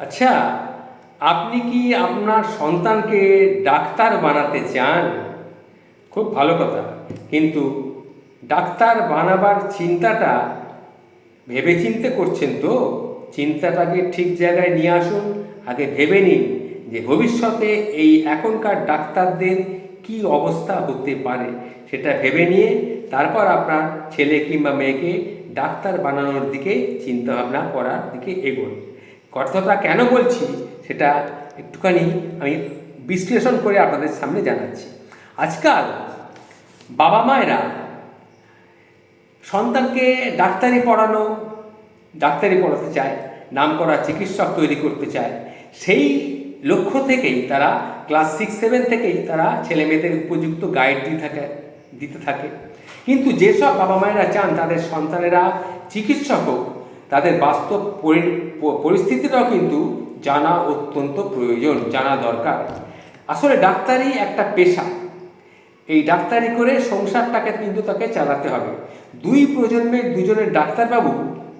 আচ্ছা আপনি কি আপনার সন্তানকে ডাক্তার বানাতে চান? খুব ভালো কথা। কিন্তু ডাক্তার বানাবার চিন্তাটা ভেবেচিন্তে করছেন তো? চিন্তাটাকে ঠিক জায়গায় নিয়ে আসুন, আগে ভেবে নিন যে ভবিষ্যতে এই এখনকার ডাক্তারদের কি অবস্থা হতে পারে। সেটা ভেবে নিয়ে তারপর আপনার ছেলে কিংবা মেয়েকে ডাক্তার বানানোর দিকে চিন্তাভাবনা করার দিকে এগোন। কথাটা কেন বলছি সেটা একটুখানি আমি বিশ্লেষণ করে আপনাদের সামনে জানাচ্ছি। আজকাল বাবা মায়েরা সন্তানকে ডাক্তারি পড়ানো, ডাক্তারি পড়াতে চায়, নাম করা চিকিৎসক তৈরি করতে চায়, সেই লক্ষ্য থেকেই তারা ক্লাস সিক্স, সেভেন থেকেই তারা ছেলে মেয়েদের উপযুক্ত গাইড দিয়ে থাকে, দিতে থাকে। কিন্তু যেসব বাবা মায়েরা চান তাদের সন্তানেরা চিকিৎসক হোক তাদের বাস্তব পরিস্থিতিটাও কিন্তু জানা অত্যন্ত প্রয়োজন, জানা দরকার। আসলে ডাক্তারি একটা পেশা। এই ডাক্তারি করে সংসারটাকে কিন্তু তাকে চালাতে হবে। দুই প্রজন্মের দুজনের ডাক্তারবাবু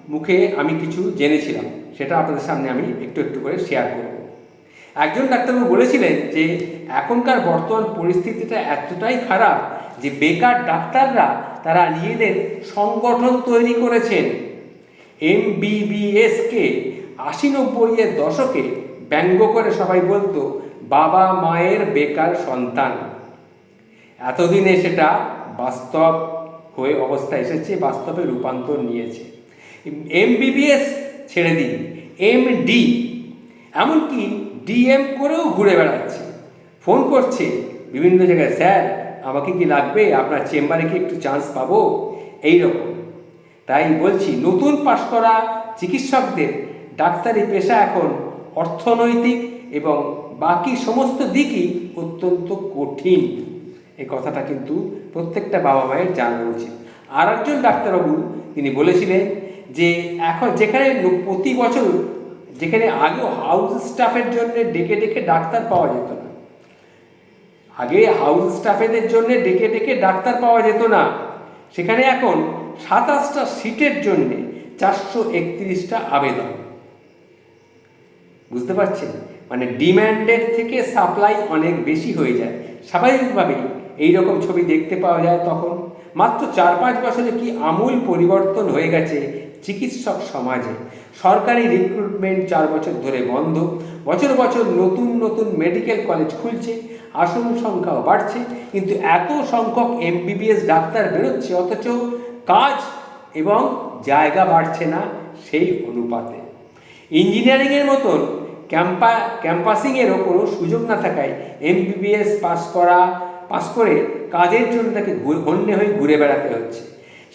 মুখে আমি কিছু জেনেছিলাম, সেটা আপনাদের সামনে আমি একটু একটু করে শেয়ার করব। একজন ডাক্তারবাবু বলেছিলেন যে, এখনকার বর্তমান পরিস্থিতিটা এতটাই খারাপ যে, বেকার ডাক্তাররা তারা নিজেদের সংগঠন তৈরি করেছেন। এম বিবিএসকে আশি নব্বইয়ের দশকে ব্যঙ্গ করে সবাই বলতো, বাবা মায়ের বেকার সন্তান। এতদিনে সেটা বাস্তব হয়ে অবস্থা এসেছে, বাস্তবে রূপান্তর নিয়েছে। এমবিবিএস ছেড়ে দিন এম ডি এমনকি ডিএম করেও ঘুরে বেড়াচ্ছে। ফোন করছে, বিভিন্ন জায়গায় স্যার, আমাকে কি লাগবে? আপনার চেম্বারে কি একটু চান্স পাবো? এই রকম তাই বলছি, নতুন পাশ করা চিকিৎসকদের ডাক্তারি পেশা এখন অর্থনৈতিক এবং বাকি সমস্ত দিকই অত্যন্ত কঠিন। এই কথাটা কিন্তু প্রত্যেকটা বাবা মায়ের জানা উচিত। আর একজন ডাক্তারবাবু তিনি বলেছিলেন যে, এখন যেখানে প্রতি বছর যেখানে আগেও হাউস স্টাফের জন্য ডেকে ডেকে ডাক্তার পাওয়া যেত না, আগে হাউস স্টাফেদের জন্য ডেকে ডেকে ডাক্তার পাওয়া যেত না। সেখানে এখন সাতাশটা সিটের জন্য চারশো একত্রিশটা আবেদন। বুঝতে পারছেন? মানে ডিম্যান্ডের থেকে সাপ্লাই অনেক বেশি হয়ে যায়। স্বাভাবিকভাবেই এই রকম ছবি দেখতে পাওয়া যায় তখন। মাত্র চার পাঁচ বছরে কি আমূল পরিবর্তন হয়ে গেছে চিকিৎসক সমাজে? সরকারি রিক্রুটমেন্ট চার বছর ধরে বন্ধ। বছর বছর নতুন নতুন মেডিকেল কলেজ খুলছে। আসন সংখ্যাও বাড়ছে, কিন্তু এত সংখ্যক এমবিবিএস ডাক্তার বেরোচ্ছে, অথচ কাজ এবং জায়গা বাড়ছে না সেই অনুপাতে। ইঞ্জিনিয়ারিংয়ের মতন ক্যাম্পা ক্যাম্পাসিংয়েরও কোনো সুযোগ না থাকায় এমবিবিএস পাস করা, পাস করে কাজের জন্য তাকে হন্যে হয়ে ঘুরে বেড়াতে হচ্ছে।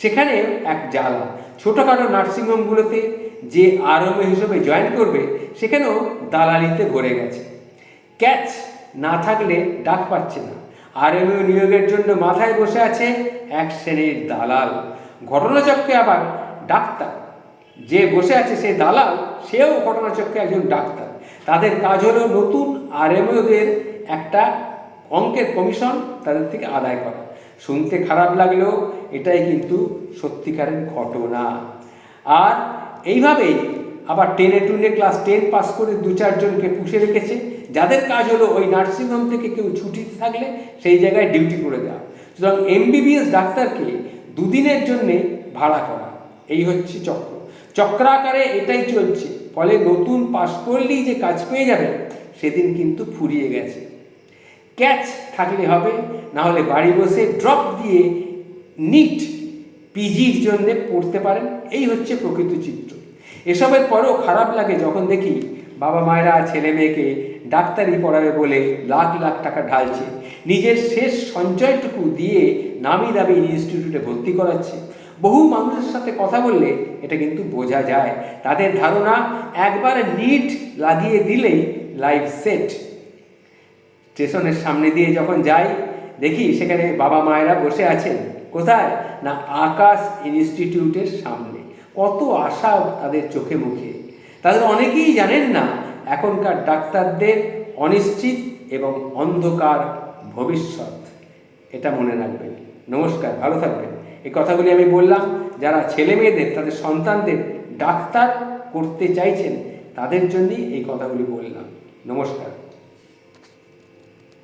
সেখানে এক জ্বালা, ছোটোখাটো নার্সিংহোমগুলোতে যে আরম্ভ হিসেবে জয়েন করবে, সেখানেও দালালিতে ভরে গেছে। ক্যাচ না থাকলে ডাক পাচ্ছে না। আরএমইউ নিয়োগের জন্য মাথায় বসে আছে এক শ্রেণির দালাল। ঘটনাচক্রে আবার ডাক্তার। যে বসে আছে সে দালাল, সেও ঘটনাচক্রে একজন ডাক্তার। তাদের কাজ হলো নতুন আরএমওদের একটা অঙ্কের কমিশন তাদের থেকে আদায় করা। শুনতে খারাপ লাগলেও এটাই কিন্তু সত্যিকারের ঘটনা। আর এইভাবেই আবার টেনে টুনে ক্লাস টেন পাস করে দু চারজনকে পুষে রেখেছে। যাদের কাজ হলো ওই নার্সিংহোম থেকে কেউ ছুটিতে থাকলে সেই জায়গায় ডিউটি করে দেওয়া। সুতরাং এমবিবিএস ডাক্তারকে দুদিনের জন্যে ভাড়া করা। এই হচ্ছে চক্র। চক্রাকারে এটাই চলছে। ফলে নতুন পাশ করলেই যে কাজ পেয়ে যাবেন সেদিন কিন্তু ফুরিয়ে গেছে। ক্যাচ থাকলে হবে না হলে বাড়ি বসে ড্রপ দিয়ে নিট পিজির জন্য পড়তে পারেন। এই হচ্ছে প্রকৃত চিত্র। এসবের পরেও খারাপ লাগে যখন দেখি বাবা মায়েরা ছেলে মেয়েকে ডাক্তারি পড়াবে বলে লাখ লাখ টাকা ঢালছে। নিজের শেষ সঞ্চয়টুকু দিয়ে নামি দামি ইনস্টিটিউটে ভর্তি করাচ্ছে। বহু মানুষের সাথে কথা বললে এটা কিন্তু বোঝা যায়। তাদের ধারণা, একবার নিট লাগিয়ে দিলেই লাইফ সেট স্টেশনের সামনে দিয়ে যখন যাই, দেখি সেখানে বাবা মায়েরা বসে আছেন। কোথায়? না, আকাশ ইনস্টিটিউটের সামনে। কত আশা তাদের চোখে মুখে। তাদের অনেকেই জানেন না এখনকার ডাক্তারদের অনিশ্চিত এবং অন্ধকার ভবিষ্যৎ। এটা মনে রাখবেন। নমস্কার, ভালো থাকবেন। এই কথাগুলি আমি বললাম, যারা ছেলে মেয়েদের, তাদের সন্তানদের ডাক্তার করতে চাইছেন, তাদের জন্যই এই কথাগুলি বললাম। নমস্কার।